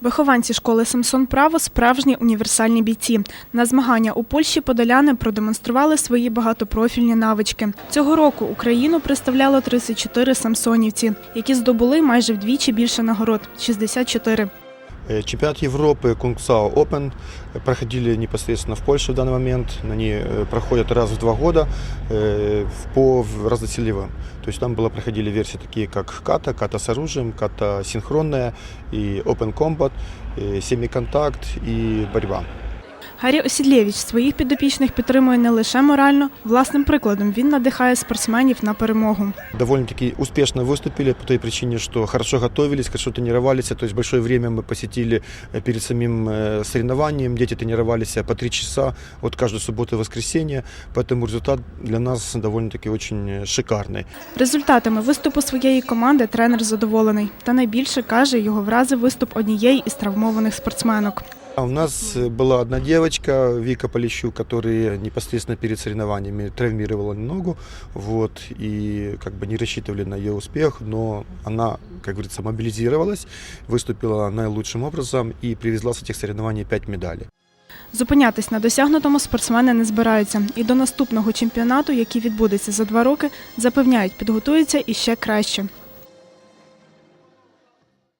Вихованці школи Самсон Право справжні універсальні бійці. На змагання у Польщі подоляни продемонстрували свої багатопрофільні навички. Цього року Україну представляло 34 самсонівці, які здобули майже вдвічі більше нагород 64. Э, Чемпионат Европы Кунгсао Open проходили непосредственно в Польше в данный момент. Они э, проходят раз в два года э, в- по в- разноцелевым. То есть там было, проходили версии такие, как ката, ката с оружием, ката синхронная и Open Combat, э, семиконтакт и борьба. Гаррі Осідлєвич своїх підопічних підтримує не лише морально, власним прикладом він надихає спортсменів на перемогу. Довольно-таки успешно выступили по той причине, что хорошо готовились, хорошо тренировались. То есть большое время мы посетили э, перед самим э, соревнованием. Дети тренировались по три часа от каждой субботы и воскресенья. Поэтому результат для нас довольно-таки очень э, шикарный. Результатами виступу своєї команди тренер задоволений. Та найбільше каже, його вразив виступ однієї із травмованих спортсменок. А у нас э, была одна девочка, Вика Полищук, которая непосредственно перед соревнованиями травмировала ногу, вот, и как бы не рассчитывали на ее успех, но она, как говорится, мобилизировалась, выступила наилучшим образом и привезла с этих соревнований 5 медалей. Зупинятись на досягнутому спортсмени не збираються. І до наступного чемпіонату, який відбудеться за два роки, запевняють, підготуються іще краще.